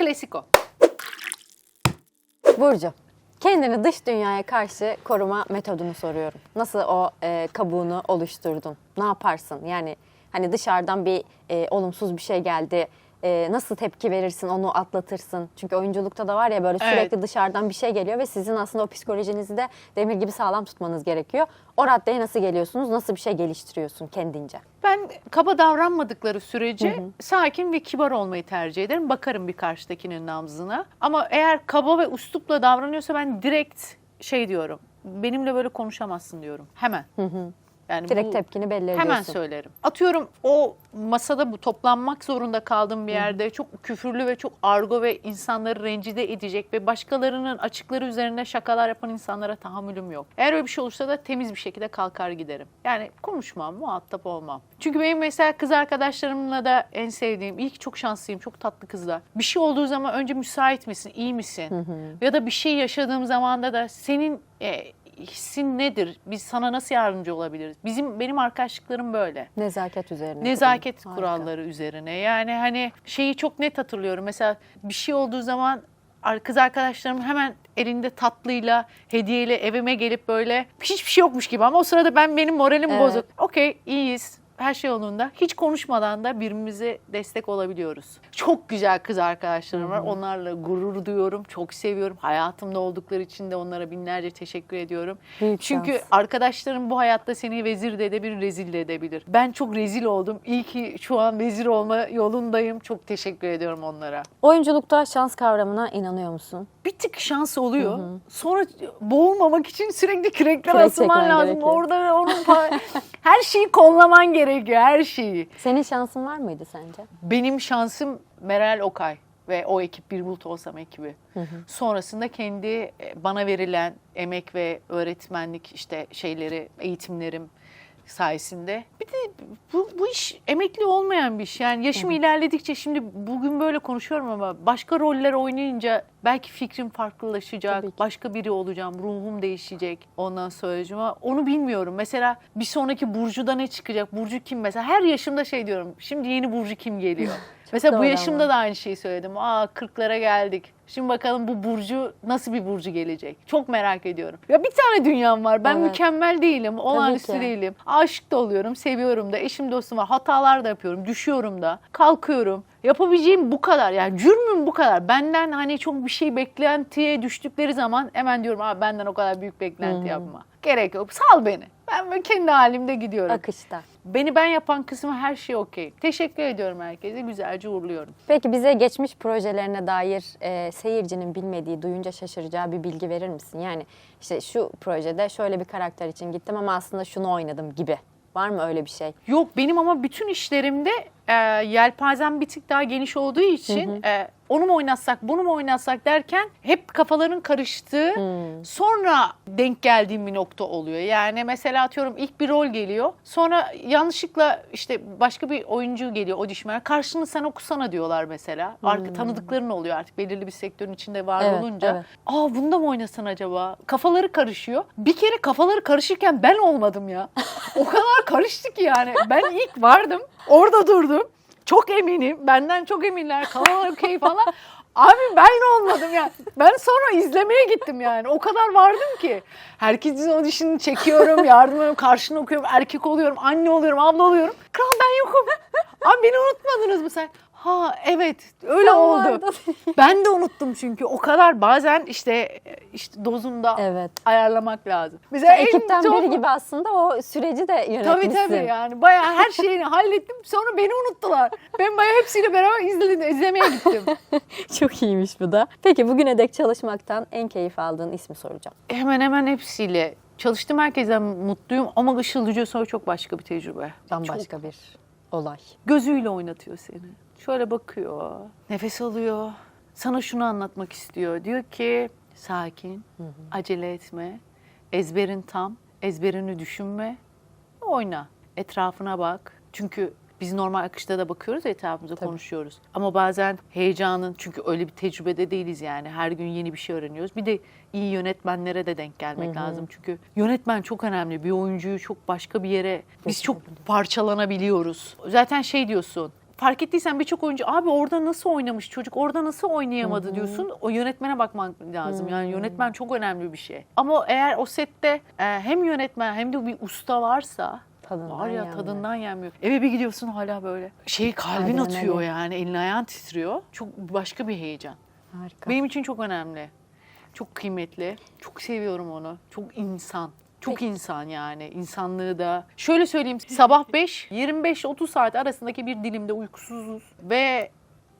klasiko. Burcu, kendini dış dünyaya karşı koruma metodunu soruyorum. Nasıl o e, kabuğunu oluşturdun? Ne yaparsın? Yani hani dışarıdan bir e, olumsuz bir şey geldi. E, nasıl tepki verirsin, onu atlatırsın? Çünkü oyunculukta da var ya böyle Evet. sürekli dışarıdan bir şey geliyor ve sizin aslında o psikolojinizi de demir gibi sağlam tutmanız gerekiyor. O raddeye nasıl geliyorsunuz? Nasıl bir şey geliştiriyorsun kendince? Ben kaba davranmadıkları sürece sakin ve kibar olmayı tercih ederim. Bakarım bir karşıdakinin nabzına. Ama eğer kaba ve uslupla davranıyorsa ben direkt şey diyorum. Benimle böyle konuşamazsın diyorum. Hemen. Yani Direkt bu- tepkini belli Hemen ediyorsun. söylerim. Atıyorum o masada bu toplanmak zorunda kaldığım bir yerde çok küfürlü ve çok argo ve insanları rencide edecek ve başkalarının açıkları üzerine şakalar yapan insanlara tahammülüm yok. Eğer öyle bir şey olursa da temiz bir şekilde kalkar giderim. Yani konuşmam, muhatap olmam. Çünkü benim mesela kız arkadaşlarımla da en sevdiğim, iyi ki çok şanslıyım, çok tatlı kızlar. Bir şey olduğu zaman önce müsait misin, iyi misin? Ya da bir şey yaşadığım zamanda da senin e, hissin nedir? Biz sana nasıl yardımcı olabiliriz? Bizim benim arkadaşlıklarım böyle. Nezaket üzerine. Nezaket Harika. kuralları üzerine. Yani hani şeyi çok net hatırlıyorum. Mesela bir şey olduğu zaman kız arkadaşlarım hemen elinde tatlıyla, hediyeyle evime gelip böyle hiçbir şey yokmuş gibi ama o sırada ben benim moralim Evet. bozuk. Okey iyiyiz. Her şey yolunda. Hiç konuşmadan da birbirimize destek olabiliyoruz. Çok güzel kız arkadaşlarım var. Onlarla gurur duyuyorum. Çok seviyorum. Hayatımda oldukları için de onlara binlerce teşekkür ediyorum. Büyük Çünkü şans. arkadaşlarım bu hayatta seni vezir de edebilir, rezil de edebilir. Ben çok rezil oldum. İyi ki şu an vezir olma yolundayım. Çok teşekkür ediyorum onlara. Oyunculukta şans kavramına inanıyor musun? Bir tık şans oluyor. Sonra boğulmamak için sürekli kürekler Kürek asılman çekmen lazım. gerekiyor. Orada onun pa- her şeyi kollaman gerekiyor, her şeyi. Senin şansın var mıydı sence? Benim şansım Meral Okay ve o ekip Bir Bulut Olsam ekibi. Sonrasında kendi e, bana verilen emek ve öğretmenlik işte şeyleri, eğitimlerim sayesinde. Bir de bu, bu iş emekli olmayan bir iş. Yani yaşım ilerledikçe şimdi bugün böyle konuşuyorum ama başka roller oynayınca belki fikrim farklılaşacak. Başka biri olacağım. Ruhum değişecek. Ondan sonra onu bilmiyorum. Mesela bir sonraki Burcu'da ne çıkacak? Burcu kim mesela? Her yaşımda şey diyorum. Şimdi yeni Burcu kim geliyor? mesela bu yaşımda ama. da aynı şeyi söyledim. Aa 40'lara geldik. Şimdi bakalım bu Burcu nasıl bir Burcu gelecek? Çok merak ediyorum. Ya bir tane dünyam var. Ben Evet. mükemmel değilim. Olağanüstü değilim. Aşık da oluyorum, seviyorum da, eşim dostum var. Hatalar da yapıyorum, düşüyorum da, kalkıyorum. Yapabileceğim bu kadar. Yani cürmüm bu kadar. Benden hani çok bir şey beklentiye düştükleri zaman hemen diyorum abi benden o kadar büyük beklenti yapma. Gerek yok. Sal beni. Ben böyle kendi halimde gidiyorum. Akışta. Beni ben yapan kısmı her şey okey. Teşekkür ediyorum herkese. Güzelce uğurluyorum. Peki bize geçmiş projelerine dair e, seyircinin bilmediği, duyunca şaşıracağı bir bilgi verir misin? Yani işte şu projede şöyle bir karakter için gittim ama aslında şunu oynadım gibi. Var mı öyle bir şey? Yok benim ama bütün işlerimde e, yelpazem bir tık daha geniş olduğu için e, onu mu oynatsak bunu mu oynatsak derken hep kafaların karıştığı sonra denk geldiğim bir nokta oluyor. Yani mesela atıyorum ilk bir rol geliyor sonra yanlışlıkla işte başka bir oyuncu geliyor audition'a karşını sen okusana diyorlar mesela. Artık tanıdıkların oluyor artık belirli bir sektörün içinde var Evet, olunca. evet. Aa bunda mı oynasan acaba? Kafaları karışıyor. Bir kere kafaları karışırken ben olmadım ya. O kadar karıştı ki yani. Ben ilk vardım. Orada durdum. Çok eminim. Benden çok eminler. Kanal okey falan. Abi ben olmadım ya. Ben sonra izlemeye gittim yani. O kadar vardım ki. Herkesin audition'ını çekiyorum, yardım ediyorum, karşını okuyorum, erkek oluyorum, anne oluyorum, abla oluyorum. Kral ben yokum. Abi beni unutmadınız mı sen? Ha evet öyle Sen oldu. Ben de unuttum çünkü o kadar bazen işte işte dozunda Evet. ayarlamak lazım. Mesela en Ekipten çok- biri gibi aslında o süreci de Tabii yönetmişsin. tabii yani bayağı her şeyini hallettim sonra beni unuttular. Ben bayağı hepsiyle beraber izledim, izlemeye gittim. Çok iyiymiş bu da. Peki bugüne dek çalışmaktan en keyif aldığın ismi soracağım. Hemen hemen hepsiyle çalıştım herkesten mutluyum ama Işıl Dücesoy çok başka bir tecrübe. Bambaşka bir olay. Gözüyle oynatıyor seni. Şöyle bakıyor, nefes alıyor. Sana şunu anlatmak istiyor. Diyor ki sakin, acele etme, ezberin tam, ezberini düşünme, oyna. Etrafına bak. Çünkü biz normal akışta da bakıyoruz ya etrafımıza konuşuyoruz. Ama bazen heyecanın çünkü öyle bir tecrübede değiliz yani. Her gün yeni bir şey öğreniyoruz. Bir de iyi yönetmenlere de denk gelmek lazım. Çünkü yönetmen çok önemli. Bir oyuncuyu çok başka bir yere biz çok parçalanabiliyoruz. Zaten şey diyorsun fark ettiysen birçok oyuncu abi orada nasıl oynamış çocuk orada nasıl oynayamadı diyorsun. O yönetmene bakman lazım. Yani yönetmen çok önemli bir şey. Ama eğer o sette e, hem yönetmen hem de bir usta varsa Tadından var ya yenmiyor. tadından yenmiyor. Eve bir gidiyorsun hala böyle. Şey kalbin Adrenalin. atıyor yani elin ayağın titriyor. Çok başka bir heyecan. Harika. Benim için çok önemli. Çok kıymetli. Çok seviyorum onu. Çok insan. Çok insan yani insanlığı da. Şöyle söyleyeyim sabah 5 25-30 saat arasındaki bir dilimde uykusuzuz ve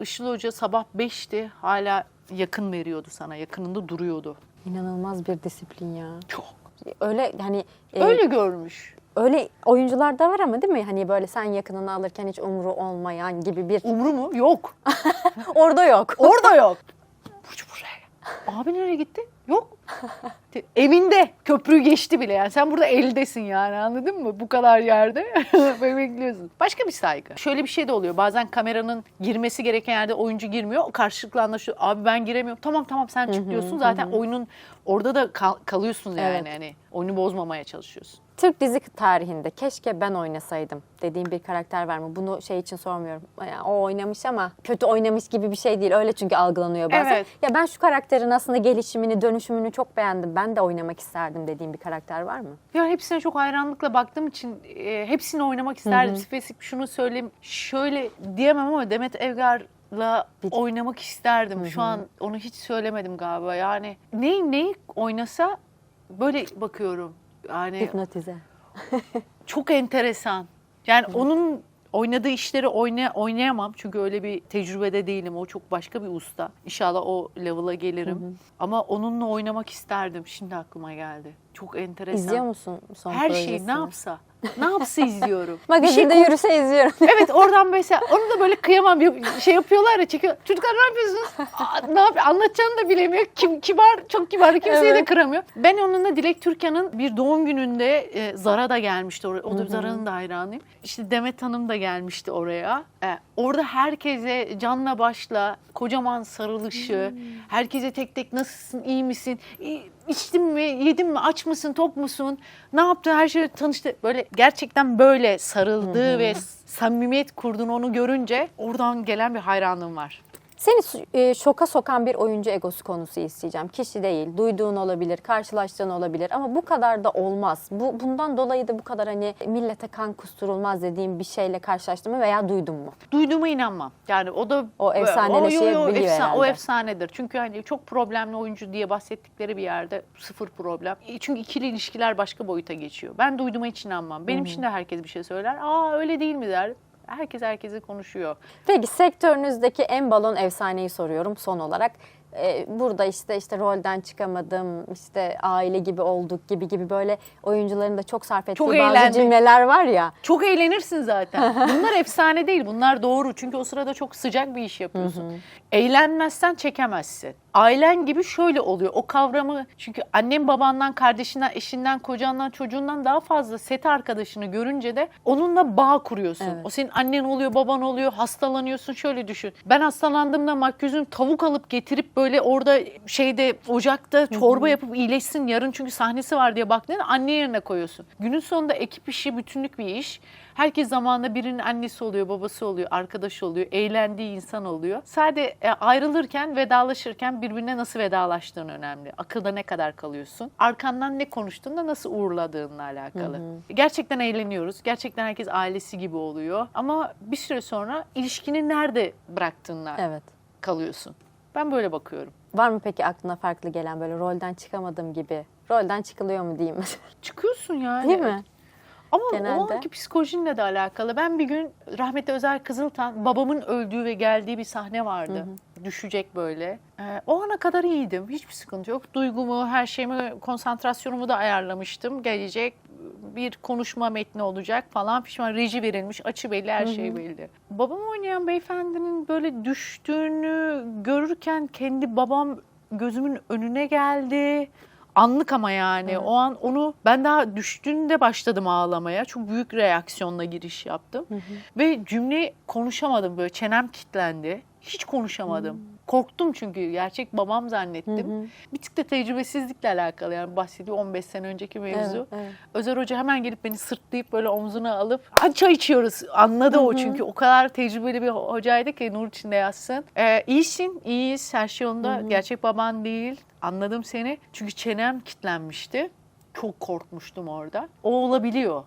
Işıl Hoca sabah 5'ti hala yakın veriyordu sana yakınında duruyordu. İnanılmaz bir disiplin ya. Çok. Öyle hani e, Öyle görmüş. öyle oyuncular da var ama değil mi? Hani böyle sen yakınını alırken hiç umru olmayan gibi bir Umru mu? Yok. orada yok. Orada yok. Burcu buraya. Abi nereye gitti? Yok. Evinde. Köprüyü geçti bile yani. Sen burada eldesin yani anladın mı? Bu kadar yerde ve bekliyorsun. Başka bir saygı. Şöyle bir şey de oluyor. Bazen kameranın girmesi gereken yerde oyuncu girmiyor. O karşılıklı anlaşıyor. Abi ben giremiyorum. Tamam tamam sen çık diyorsun. Zaten oyunun orada da kal- kalıyorsun yani. Evet. Hani oyunu bozmamaya çalışıyorsun. Türk dizi tarihinde keşke ben oynasaydım dediğim bir karakter var mı? Bunu şey için sormuyorum. Yani o oynamış ama kötü oynamış gibi bir şey değil. Öyle çünkü algılanıyor bazen. Evet. Ya ben şu karakterin aslında gelişimini, dönüşümünü çok beğendim. Ben de oynamak isterdim dediğim bir karakter var mı? Ya hepsine çok hayranlıkla baktığım için e, hepsini oynamak isterdim. Spesifik şunu söyleyeyim. Şöyle diyemem ama Demet Evgar'la Bir- oynamak isterdim. Şu an onu hiç söylemedim galiba. Yani neyi neyi oynasa böyle bakıyorum. Yani Hipnotize. çok enteresan. Yani onun oynadığı işleri oyna, oynayamam. Çünkü öyle bir tecrübede değilim. O çok başka bir usta. İnşallah o level'a gelirim. Ama onunla oynamak isterdim. Şimdi aklıma geldi. Çok enteresan. İzliyor musun son Her şeyi ne yapsa. Ne yapsa izliyorum. bir Magazinde şey yürüse izliyorum. Evet oradan mesela onu da böyle kıyamam yap- şey yapıyorlar ya çekiyor. Çocuklar ne yapıyorsunuz? Aa, ne yapıyor? Anlatacağını da bilemiyor. Kim, kibar çok kibar kimseyi de Evet. kıramıyor. Ben onunla Dilek Türkan'ın bir doğum gününde e, Zara da gelmişti oraya. O da Zara'nın da hayranıyım. İşte Demet Hanım da gelmişti oraya. E, orada herkese canla başla kocaman sarılışı, herkese tek tek nasılsın, iyi misin, İyi, içtin mi, yedin mi, aç mısın, tok musun, ne yaptı, her şeyle tanıştı. Böyle gerçekten böyle sarıldığı ve samimiyet kurduğunu onu görünce oradan gelen bir hayranlığım var. Seni e, şoka sokan bir oyuncu egosu konusu isteyeceğim. Kişi değil, duyduğun olabilir, karşılaştığın olabilir ama bu kadar da olmaz. Bu bundan dolayı da bu kadar hani millete kan kusturulmaz dediğim bir şeyle karşılaştın mı veya duydun mu? Duyduğuma inanmam. Yani o da O efsaneleşebiliyor o, efsa- herhalde. o efsanedir. Çünkü hani çok problemli oyuncu diye bahsettikleri bir yerde sıfır problem. E, Çünkü ikili ilişkiler başka boyuta geçiyor. Ben duyduğuma hiç inanmam. Benim için de herkes bir şey söyler. Aa öyle değil mi der. Herkes herkesi konuşuyor. Peki sektörünüzdeki en balon efsaneyi soruyorum son olarak. Ee, burada işte işte rolden çıkamadım, işte aile gibi olduk gibi gibi böyle oyuncuların da çok sarf ettiği Çok bazı eğlendik. cümleler var ya. Çok eğlenirsin zaten. Bunlar efsane değil. Bunlar doğru. Çünkü o sırada çok sıcak bir iş yapıyorsun. Eğlenmezsen çekemezsin. Ailen gibi şöyle oluyor. O kavramı çünkü annen babandan, kardeşinden, eşinden, kocandan, çocuğundan daha fazla set arkadaşını görünce de onunla bağ kuruyorsun. Evet. O senin annen oluyor, baban oluyor, hastalanıyorsun. Şöyle düşün. Ben hastalandığımda makyözün tavuk alıp getirip böyle orada şeyde ocakta çorba yapıp iyileşsin yarın çünkü sahnesi var diye baktığında anne yerine koyuyorsun. Günün sonunda ekip işi bütünlük bir iş. Herkes zamanında birinin annesi oluyor, babası oluyor, arkadaşı oluyor, eğlendiği insan oluyor. Sadece e, ayrılırken, vedalaşırken birbirine nasıl vedalaştığın önemli. Akılda ne kadar kalıyorsun. Arkandan ne konuştuğunda nasıl uğurladığınla alakalı. Gerçekten eğleniyoruz. Gerçekten herkes ailesi gibi oluyor. Ama bir süre sonra ilişkini nerede bıraktığınla Evet. kalıyorsun. Ben böyle bakıyorum. Var mı peki aklına farklı gelen böyle rolden çıkamadım gibi? Rolden çıkılıyor mu diyeyim mesela. Çıkıyorsun yani. Değil mi? Ama Genelde. o anki psikolojinle de alakalı. Ben bir gün rahmetli Özer Kızıltan babamın öldüğü ve geldiği bir sahne vardı. Düşecek böyle. Ee, o ana kadar iyiydim. Hiçbir sıkıntı yok. Duygumu, her şeyimi, konsantrasyonumu da ayarlamıştım. Gelecek bir konuşma metni olacak falan pişman. Reji verilmiş, açı belli, her şey belli. Babam oynayan beyefendinin böyle düştüğünü görürken kendi babam gözümün önüne geldi. Anlık ama yani o an onu ben daha düştüğünde başladım ağlamaya. Çok büyük reaksiyonla giriş yaptım. Ve cümle konuşamadım böyle çenem kilitlendi. Hiç konuşamadım. Korktum çünkü gerçek babam zannettim. Bir tık da tecrübesizlikle alakalı yani bahsediyor 15 sene önceki mevzu. Evet, evet. Özer Hoca hemen gelip beni sırtlayıp böyle omzuna alıp hadi çay içiyoruz. Anladı o çünkü o kadar tecrübeli bir ho- hocaydı ki nur içinde yatsın. Ee, iyisin, iyiyiz her şey yolunda. Gerçek baban değil. Anladım seni. Çünkü çenem kilitlenmişti. Çok korkmuştum orada. O olabiliyor.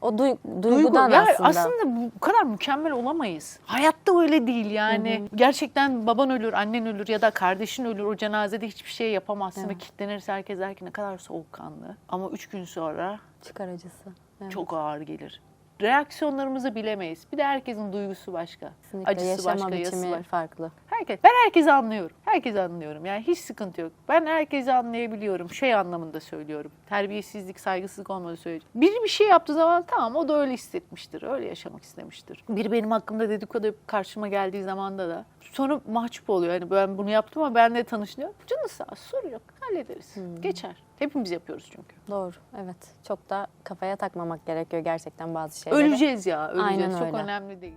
O duy- Duygu. duygudan Ya aslında. aslında bu kadar mükemmel olamayız. Hayatta öyle değil yani. Gerçekten baban ölür, annen ölür ya da kardeşin ölür. O cenazede hiçbir şey yapamazsın ve kilitlenirse herkes der ki ne kadar soğukkanlı. Ama üç gün sonra Çıkar acısı. Evet. çok ağır gelir. Reaksiyonlarımızı bilemeyiz. Bir de herkesin duygusu başka. Kesinlikle Acısı yaşama başka, yası başka. farklı. Herkes, ben herkesi anlıyorum. Herkesi anlıyorum. Yani hiç sıkıntı yok. Ben herkesi anlayabiliyorum. Şey anlamında söylüyorum. Terbiyesizlik, saygısızlık olmadı söyleyeceğim. Biri bir şey yaptığı zaman tamam o da öyle hissetmiştir. Öyle yaşamak istemiştir. Biri benim hakkımda dedikodu karşıma geldiği zamanda da sonra mahcup oluyor. Yani ben bunu yaptım ama benle tanışıyor. Canı sağ sorun yok. Hallederiz. Geçer. Hepimiz yapıyoruz çünkü. Doğru. Evet. Çok da kafaya takmamak gerekiyor gerçekten bazı şeyleri. Öleceğiz ya. Öleceğiz. Aynen Çok öyle. önemli değil.